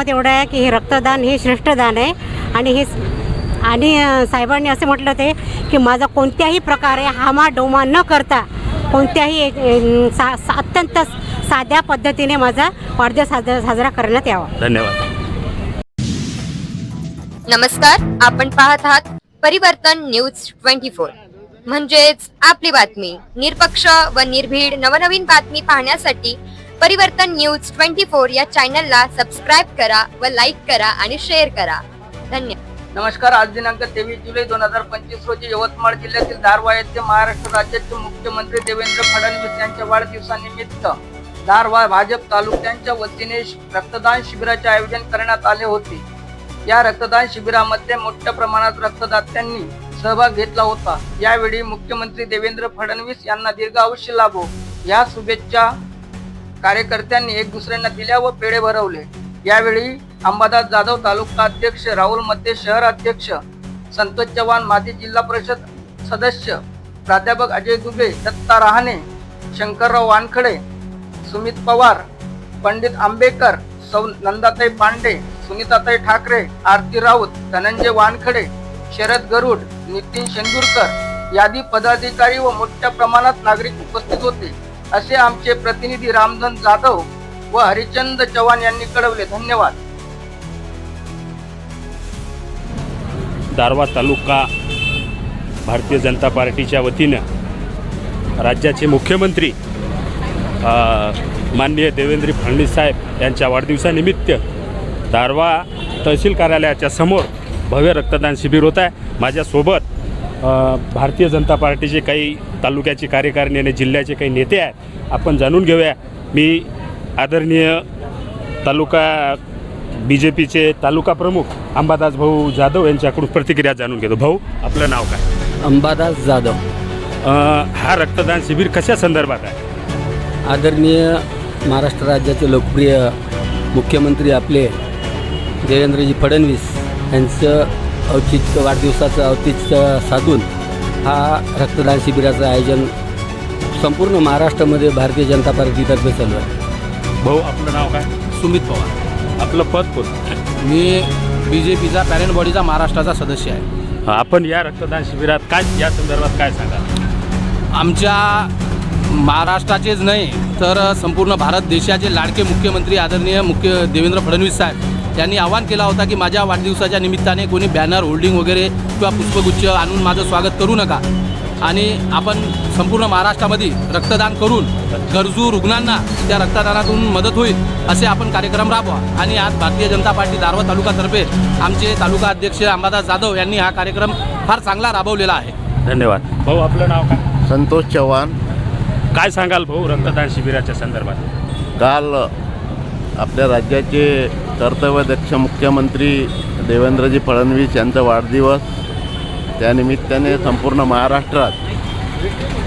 मत एवढं आहे की हे रक्तदान हे श्रेष्ठ दान आहे. आणि हे आणि साहेबांनी असे म्हटलं ते की माझा कोणत्याही प्रकारे हामा डोमा न करता कोणत्याही एक, सा, सा, अत्यंत साध्या पद्धतीने माझा वाढदिवस साजरा साजरा करण्यात यावा. धन्यवाद. नमस्कार आपण पाहत आहात परिवर्तन न्यूज ट्वेंटी फोर. म्हणजेच आपली बातमी निरपक्ष व निर्भीड नवनवीन बातमी पाहण्यासाठी परिवर्तन न्यूज ट्वेंटी फोर या चॅनलला सबस्क्राईब करा व लाईक करा आणि शेअर करा. धन्यवाद नमस्कार आज दिनांक तेवीस जुलै दोन हजार पंचवीस रोजी यवतमाळ जिल्ह्यातील दारवा येथे महाराष्ट्र राज्याचे मुख्यमंत्री देवेंद्र फडणवीस यांच्या वाढदिवसानिमित्त धारवा भाजप तालुक्यांच्या वतीने रक्तदान शिबिराचे आयोजन करण्यात आले होते. या रक्तदान शिबिरामध्ये मोठ्या प्रमाणात रक्तदात्यांनी सहभाग घेतला होता. यावेळी मुख्यमंत्री देवेंद्र फडणवीस यांना दीर्घ आयुष्य लाभो. या शुभेच्छा कार्यकर्त्यांनी एक दुसऱ्यांना दिल्या व पेढे भरवले. यावेळी अंबादास जाधव तालुका अध्यक्ष राहुल मते शहर अध्यक्ष संतोष चव्हाण माजी जिल्हा परिषद सदस्य प्राध्यापक अजय दुबे दत्ता रहाणे शंकरराव वानखडे सुमित पवार पंडित आंबेकर सौ नंदाताई पांडे सुनीताताई ठाकरे आरती राऊत धनंजय वानखडे शरद गरुड नितीन शेंदूरकर यादी पदाधिकारी व मोठ्या प्रमाणात नागरिक उपस्थित होते. असे आमचे प्रतिनिधी रामधन जाधव व हरिचंद चव्हाण यांनी कळवले. धन्यवाद. दारवा तालुका भारतीय जनता पार्टीच्या वतीनं राज्याचे मुख्यमंत्री माननीय देवेंद्र फडणवीस साहेब यांच्या वाढदिवसानिमित्त दारवा तहसील कार्यालयाच्या समोर भव्य रक्तदान शिबिर होत आहे. माझ्यासोबत भारतीय जनता पार्टीचे काही तालुक्याचे कार्यकारिणी आणि जिल्ह्याचे काही नेते आहेत आपण जाणून घेऊया. मी आदरणीय तालुका बी जे पीचे तालुका प्रमुख अंबादास भाऊ जाधव यांच्याकडून प्रतिक्रिया जाणून घेतो. भाऊ आपलं नाव काय? अंबादास जाधव. हा रक्तदान शिबिर कशा संदर्भात आहे? आदरणीय महाराष्ट्र राज्याचे लोकप्रिय मुख्यमंत्री आपले देवेंद्रजी फडणवीस यांचं औचित्य वाढदिवसाचं औचित्य साधून हा रक्तदान शिबिराचं आयोजन संपूर्ण महाराष्ट्रामध्ये भारतीय जनता पार्टीतर्फे चालू आहे. भाऊ आपलं नाव काय? सुमित पवार. आपलं पद कोण? मी बी जे पीचा पॅरेंट बॉडीचा महाराष्ट्राचा सदस्य आहे. आपण या रक्तदान शिबिरात काय या संदर्भात काय सांगा आमच्या महाराष्ट्राचेच नाही तर संपूर्ण भारत देशाचे लाडके मुख्यमंत्री आदरणीय मुख्य देवेंद्र फडणवीस साहेब. यांनी आवाहन केला होता की माझ्या वाढदिवसाच्या निमित्ताने कोणी बॅनर होल्डिंग वगैरे किंवा पुष्पगुच्छ आणून माझं स्वागत करू नका. आणि आपण संपूर्ण महाराष्ट्रामध्ये रक्तदान करून गरजू रुग्णांना त्या रक्तदानातून मदत होईल असे आपण कार्यक्रम राबवा. आणि आज भारतीय जनता पार्टी दारवा तालुकातर्फे आमचे तालुका अध्यक्ष अंबादास जाधव यांनी हा कार्यक्रम फार चांगला राबवलेला आहे. धन्यवाद. भाऊ आपलं नाव काय? संतोष चव्हाण. काय सांगाल भाऊ रक्तदान शिबिराच्या संदर्भात? काल आपल्या राज्याचे कर्तव्यदक्ष मुख्यमंत्री देवेंद्रजी फडणवीस यांचा वाढदिवस. त्यानिमित्ताने संपूर्ण महाराष्ट्रात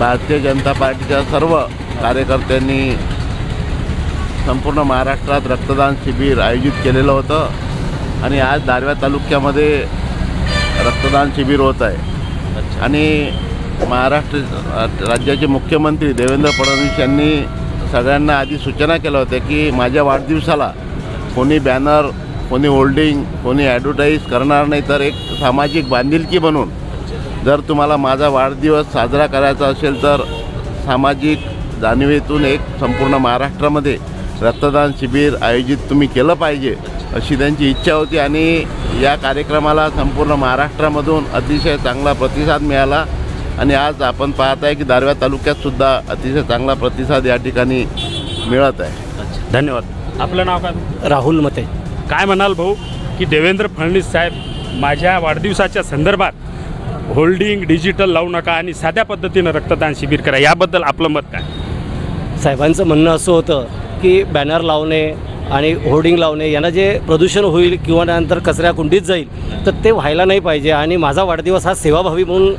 भारतीय जनता पार्टीच्या सर्व कार्यकर्त्यांनी संपूर्ण महाराष्ट्रात रक्तदान शिबिर आयोजित केलेलं होतं आणि आज दारव्या तालुक्यामध्ये रक्तदान शिबिर होत आहे. आणि महाराष्ट्र राज्याचे मुख्यमंत्री देवेंद्र फडणवीस यांनी सगळ्यांना आधी सूचना केल्या होत्या की माझ्या वाढदिवसाला कोणी बॅनर कोणी होल्डिंग कोणी ॲडव्हर्टाईज करणार नाही तर एक सामाजिक बांधिलकी बनून जर तुम्हाला माझा वाढदिवस साजरा करायचा असेल तर सामाजिक जाणीवेतून एक संपूर्ण महाराष्ट्रामध्ये रक्तदान शिबिर आयोजित तुम्ही केलं पाहिजे अशी त्यांची इच्छा होती. आणि या कार्यक्रमाला संपूर्ण महाराष्ट्रामधून अतिशय चांगला प्रतिसाद मिळाला. आणि आज आपण पाहत आहे की दारव्या तालुक्यातसुद्धा अतिशय चांगला प्रतिसाद या ठिकाणी मिळत आहे. धन्यवाद. आपलं नाव काय? राहुल मते. काय म्हणाल भाऊ की देवेंद्र फडणवीस साहेब माझ्या वाढदिवसाच्या संदर्भात होल्डिंग डिजिटल लावू नका आणि साध्या पद्धतीनं रक्तदान शिबिर करा. याबद्दल आपलं मत काय? साहेबांचं म्हणणं असं होतं की बॅनर लावणे आणि होर्डिंग लावणे यांना जे प्रदूषण होईल किंवा नंतर कचऱ्या कुंडीत जाईल तर ते व्हायला नाही पाहिजे आणि माझा वाढदिवस हा सेवाभावी म्हणून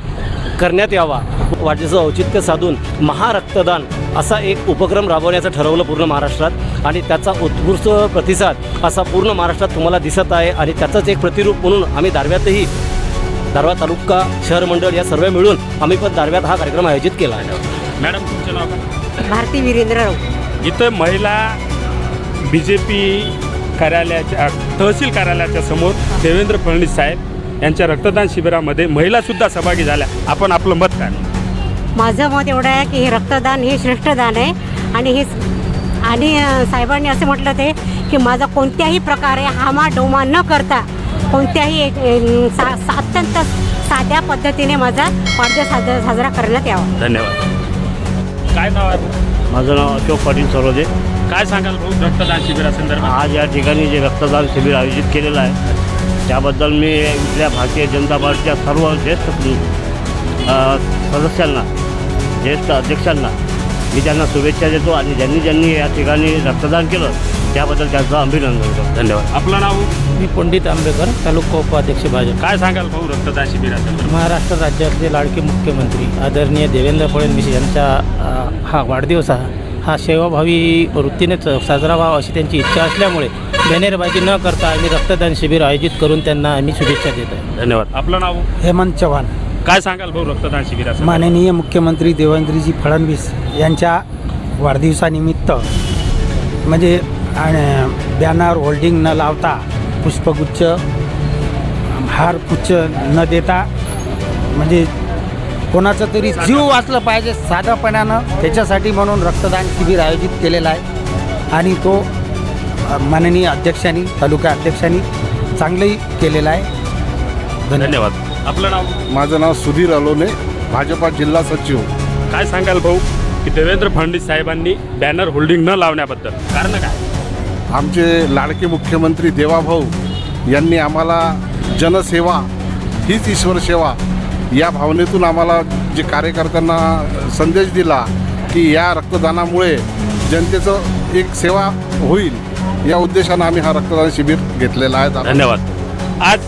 करण्यात यावा. वाढदिवसाचं औचित्य साधून महारक्तदान असा एक उपक्रम राबवण्याचं ठरवलं पूर्ण महाराष्ट्रात. आणि त्याचा उत्कृष्ट प्रतिसाद असा पूर्ण महाराष्ट्रात तुम्हाला दिसत आहे. आणि त्याचंच एक प्रतिरूप म्हणून आम्ही दारव्यातही दारवा तालुका शहर मंडळ या सर्व मिळून आम्ही पण दारव्यात हा कार्यक्रम आयोजित केला आहे. मॅडम तुमचं नाव भारती वीरेंद्र राऊत. इथं महिला बी जे पी कार्यालयाच्या तहसील कार्यालयाच्या समोर देवेंद्र फडणवीस साहेब यांच्या रक्तदान शिबिरामध्ये महिलासुद्धा सहभागी झाल्या. आपण आपलं मत काय? माझं मत एवढं आहे की हे रक्तदान हे श्रेष्ठ दान आहे. आणि हे आणि साहेबांनी असं म्हटलं ते की माझा कोणत्याही प्रकारे हामा डोमा न करता कोणत्याही सा, अत्यंत साध्या पद्धतीने माझा वाढदिवस साजरा साजरा करण्यात यावा. धन्यवाद. काय नाव आहे? माझं नाव अशोक पाटील सरोदे काय सांगाल रक्तदान शिबिरासंदर्भात? आज या ठिकाणी जे रक्तदान शिबिर आयोजित केलेलं आहे त्याबद्दल मी इथल्या भारतीय जनता पार्टीच्या सर्व ज्येष्ठ सदस्यांना ज्येष्ठ अध्यक्षांना मी त्यांना शुभेच्छा देतो आणि ज्यांनी ज्यांनी या ठिकाणी रक्तदान केलं त्याबद्दल त्यांचं अभिनंदन करतो. धन्यवाद. आपलं नाव? मी पंडित आंबेकर तालुका उपाध्यक्ष भाजप. काय सांगाल भाऊ रक्तदान शिबिरासंदर्भात महाराष्ट्र राज्यातले लाडके मुख्यमंत्री आदरणीय देवेंद्र फडणवीस यांचा हा वाढदिवस हा हा सेवाभावी वृत्तीनेच साजरा व्हावा अशी त्यांची इच्छा असल्यामुळे बॅनरबाजी न करता आम्ही रक्तदान शिबिर आयोजित करून त्यांना आम्ही शुभेच्छा देत आहे. धन्यवाद. आपलं नाव? हेमंत चव्हाण. काय सांगाल भाऊ रक्तदान शिबिरासंदर्भात? माननीय मुख्यमंत्री देवेंद्रजी फडणवीस यांच्या वाढदिवसानिमित्त म्हणजे आणि बॅनर होल्डिंग न लावता पुष्पगुच्छ हारपुच्छ न देता म्हणजे कोणाचा तरी जीव वाचलं पाहिजे साधंपणानं. त्याच्यासाठी म्हणून रक्तदान शिबिर आयोजित केलेलं आहे. आणि तो माननीय अध्यक्षांनी तालुका अध्यक्षांनी चांगलंही केलेलं आहे. धन्यवाद. धन्यवाद. आपलं नाव? माझं नाव सुधीर अलोने भाजपा जिल्हा सचिव. काय सांगाल भाऊ? की देवेंद्र फडणवीस साहेबांनी बॅनर होल्डिंग न लावण्याबद्दल. कारण काय? आमचे लाडके मुख्यमंत्री देवाभाऊ यांनी आम्हाला जनसेवा हीच ईश्वर सेवा या भावनेतून आम्हाला जे कार्यकर्त्यांना संदेश दिला की या रक्तदानामुळे जनतेचं एक सेवा होईल या उद्देशानं आम्ही हा रक्तदान शिबिर घेतलेला आहे. धन्यवाद. आज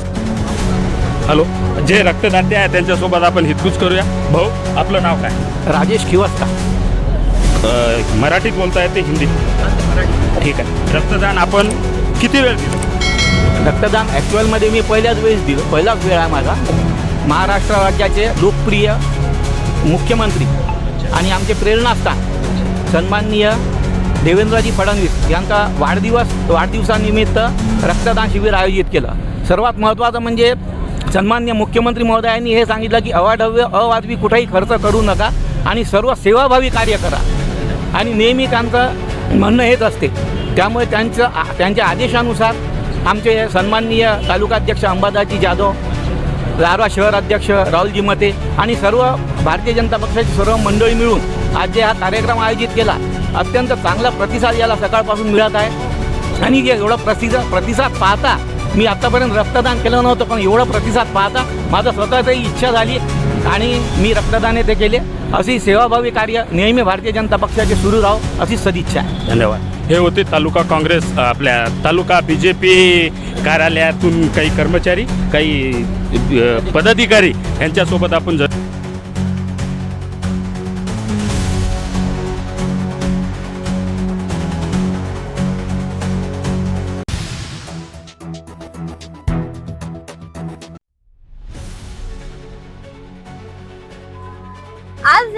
हॅलो जे रक्तदाते आहेत त्यांच्यासोबत आपण हितगुज करूया. भाऊ आपलं नाव काय? राजेश खिवस्ता. अ, मराठीत बोलता येते हिंदीत ठीक आहे. रक्तदान आपण किती वेळ दिलं? रक्तदान ॲक्च्युअलमध्ये मी पहिल्याच वेळेस दिलं पहिलाच वेळ आहे माझा. महाराष्ट्र राज्याचे लोकप्रिय मुख्यमंत्री आणि आमचे प्रेरणास्थान सन्माननीय देवेंद्रजी फडणवीस यांचा वाढदिवस वाढदिवसानिमित्त रक्तदान शिबिर आयोजित केलं. सर्वात महत्त्वाचं म्हणजे सन्मान्य मुख्यमंत्री महोदयांनी हे सांगितलं की अवाढव्य अवाजवी कुठेही खर्च करू नका आणि सर्व सेवाभावी कार्य करा. आणि नेहमी त्यांचं म्हणणं हेच असते. त्यामुळे त्यांचं आ- त्यांच्या आदेशानुसार आमचे सन्माननीय तालुकाध्यक्ष अंबादाजी जाधव लारवा शहर अध्यक्ष राहुलजी मते आणि सर्व भारतीय जनता पक्षाची सर्व मंडळी मिळून आज जे हा कार्यक्रम आयोजित केला अत्यंत चांगला प्रतिसाद याला सकाळपासून मिळत आहे. आणि जे एवढा प्रतिसाद प्रतिसाद पाहता मी आत्तापर्यंत रक्तदान केलं नव्हतं पण एवढा प्रतिसाद पाहता माझं स्वतःचंही इच्छा झाली आणि मी रक्तदान ते केले. अशी सेवाभावी कार्य नेहमी भारतीय जनता पक्षाचे सुरू राहो अशी सदिच्छा आहे. धन्यवाद. हे होते तालुका काँग्रेस आपल्या तालुका बी जे पी कार्यालयातून काही कर्मचारी काही अ, पदाधिकारी यांच्यासोबत आपण जर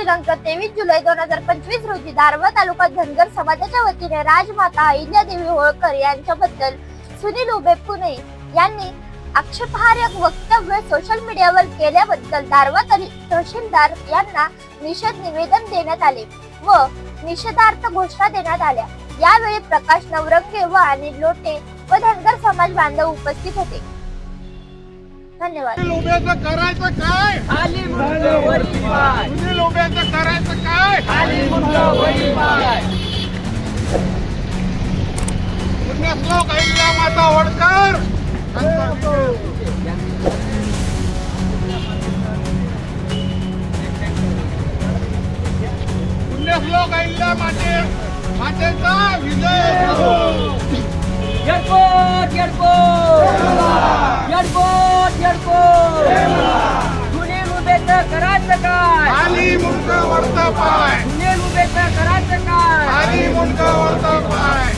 दिनांक तेवीस जुलै दोन हजार पंचवीस रोजी दारवा तालुका धनगर समाजाच्या वतीने राजमाता अहिल्यादेवी होळकर यांच्याबद्दल सुनील उबे पुणे यांनी आक्षेपार्ह वक्तव्य सोशल मीडियावर केल्याबद्दल दारवा तहसीलदार यांना निषेध निवेदन देण्यात आले व निषेधार्थ घोषणा देण्यात आल्या. यावेळी प्रकाश नवरंगे व अनिल लोटे व धनगर समाज बांधव उपस्थित होते. धन्यवाद. लोब्याचं करायचं काय? सुनील लोब्याचं करायचं काय? पुण्यश्लोक अहिल्या माता होळकर. पुण्यश्लोक अहिल्या माते मातेचा विजय. असो. येडकोट येडकोट येडकोट सुनील उभेचं करायचं काय? खाली मुंडक वरता पाय. सुनील उभेचं करायचं काय? खाली मुंडक वरता पाय.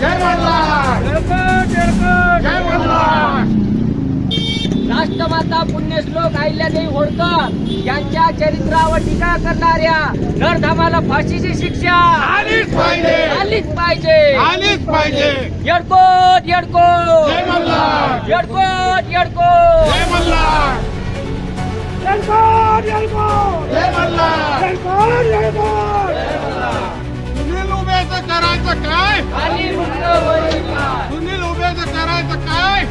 जय मल्हार. येडकोट येडकोट जय मल्हार. राजमाता पुण्यश्लोक अहिल्यादेवी होळकर यांच्या चरित्रावर टीका करणाऱ्या नरधामाला फाशीची शिक्षा. आलीच पाहिजे. आलीच पाहिजे. आलीच पाहिजे. येडकोट येडकोट. येडकोट सुनील उभेचं करायचं काय. सुनील उभेचं करायचं काय?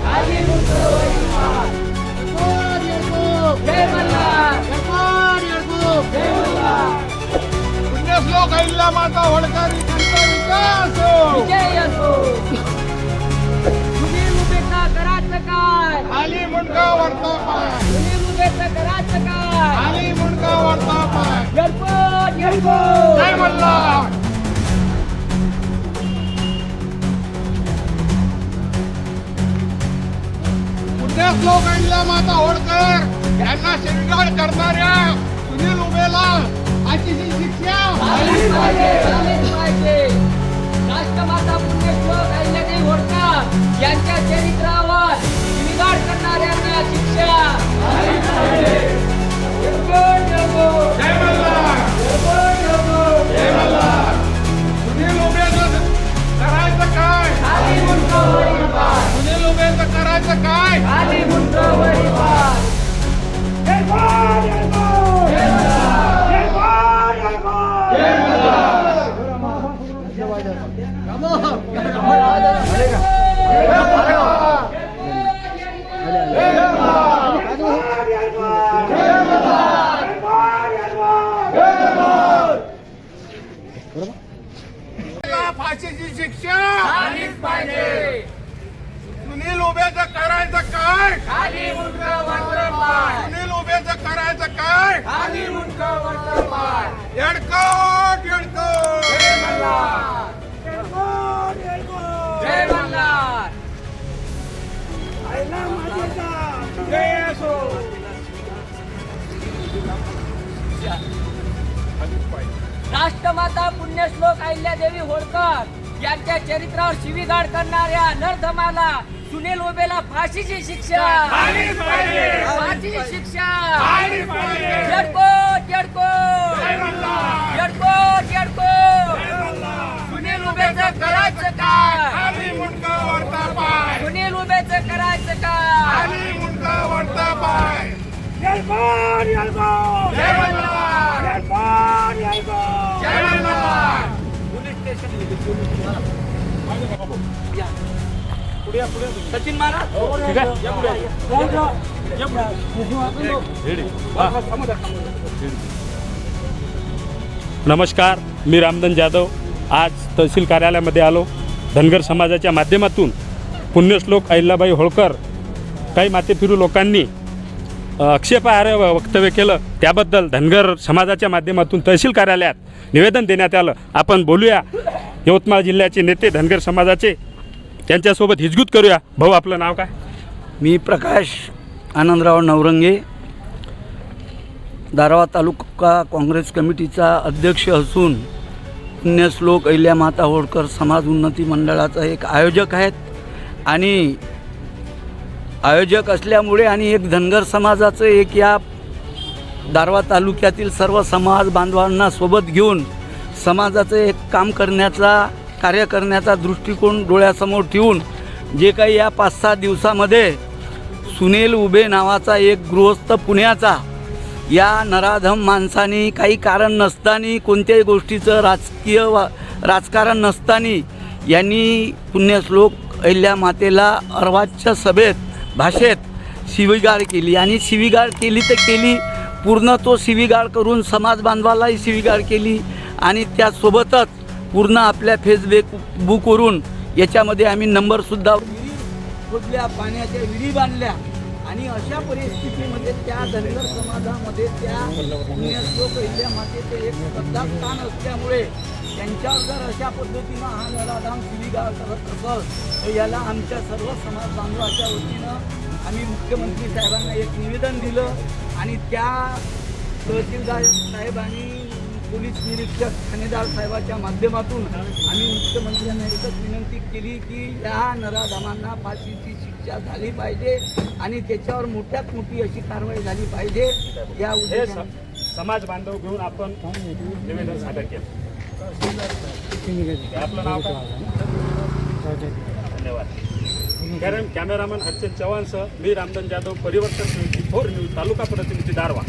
अहिल्या माता होळकर विकास हो. विजय असो. सुनील उभेचा करायचं काय? खाली मुंडका वरता पाय. सुनील उभेचं करायचं काय? खाली मुंडका वरता पाय. येडकोट येडकोट जय मल्हार पुण्यश्लोक अहिल्या माता होळकर यांना शिरगाळ करणाऱ्या सुनील उभेला. फाशीची शिक्षा झालीच पाहिजे झालीच पाहिजे राष्ट्रमाता पुण्यश्लोक अहिल्यादेवी होळकर यांच्या चरित्रावर बिघाड करणाऱ्यांना शिक्षा येडकोट, येडकोट. जय मल्हार येडकोट, येडकोट. राष्ट्रमाता पुण्यश्लोक अहिल्यादेवी होळकर यांच्या चरित्रावर शिवीगाळ करणाऱ्या नरधमाला सुनील उभेला फाशीची शिक्षा. फाशीची शिक्षा. जय मल्हार येडकोट येडकोट सुनील उभेचं करायचं काय? पाय. सुनील उभेचं करायचं काय? खाली मुंडका वरता पाय. नमस्कार मी रामधन जाधव. आज तहसील कार्यालयामध्ये आलो. धनगर समाजाच्या माध्यमातून पुण्यश्लोक अहिल्याबाई होळकर काही मातेफिरू लोकांनी आक्षेपार्ह वक्तव्य केलं. त्याबद्दल धनगर समाजाच्या माध्यमातून तहसील कार्यालयात निवेदन देण्यात आलं. आपण बोलूया. यवतमाळ जिल्ह्याचे नेते धनगर समाजाचे त्यांच्यासोबत हिजगूत करूया. भाऊ आपलं नाव काय? मी प्रकाश आनंदराव नवरंगे दारवा तालुका काँग्रेस कमिटीचा अध्यक्ष असून पुण्यश्लोक अहिल्यामाता होळकर समाज उन्नती मंडळाचा एक आयोजक आहेत. आणि आयोजक असल्यामुळे आणि एक धनगर समाजाचं एक या दारवा तालुक्यातील सर्व समाज बांधवांना सोबत घेऊन समाजाचं एक काम करण्याचा कार्य करण्याचा दृष्टिकोन डोळ्यासमोर ठेवून जे काही या पाच सहा दिवसामध्ये सुनील उभे नावाचा एक गृहस्थ पुण्याचा या नराधम माणसानी काही कारण नसताना कोणत्याही गोष्टीचं राजकीय वा राजकारण नसताना यांनी पुण्यश्लोक अहिल्या मातेला अर्वाच्या सभेत भाषेत शिवीगाळ केली. आणि शिवीगाळ केली तर केली. पूर्ण तो शिवीगाळ करून समाज बांधवालाही शिवीगाळ केली. आणि त्यासोबतच पूर्ण आपल्या फेसबुक बुकवरून याच्यामध्ये आम्ही नंबरसुद्धा खोदल्या पाण्याच्या विहिरी बांधल्या. आणि अशा परिस्थितीमध्ये त्या धनगर समाजामध्ये त्या पुण्यश्लोक अहिल्या मातेचे एक श्रद्धास्थान असल्यामुळे त्यांच्यावर जर अशा पद्धतीनं हा नराधाम शिवीगाळ करत असेल तर याला आमच्या सर्व समाज बांधवाच्या वतीनं आम्ही मुख्यमंत्री साहेबांना एक निवेदन दिलं आणि त्या तहसीलदार साहेबांनी पोलीस निरीक्षक ठाणेदार साहेबाच्या माध्यमातून आम्ही मुख्यमंत्र्यांना एकच विनंती केली की या नराधमांना फाशीची शिक्षा झाली पाहिजे आणि त्याच्यावर मोठ्यात मोठी अशी कारवाई झाली पाहिजे. या उद्देशाने स- समाज बांधव घेऊन आपण निवेदन सादर केलं. आपलं नाव धन्यवाद. कारण कॅमेरामन हर्षद चव्हाणसह मी Ramdhan Jadhav Parivartan news four news तालुका प्रतिनिधी दारवा.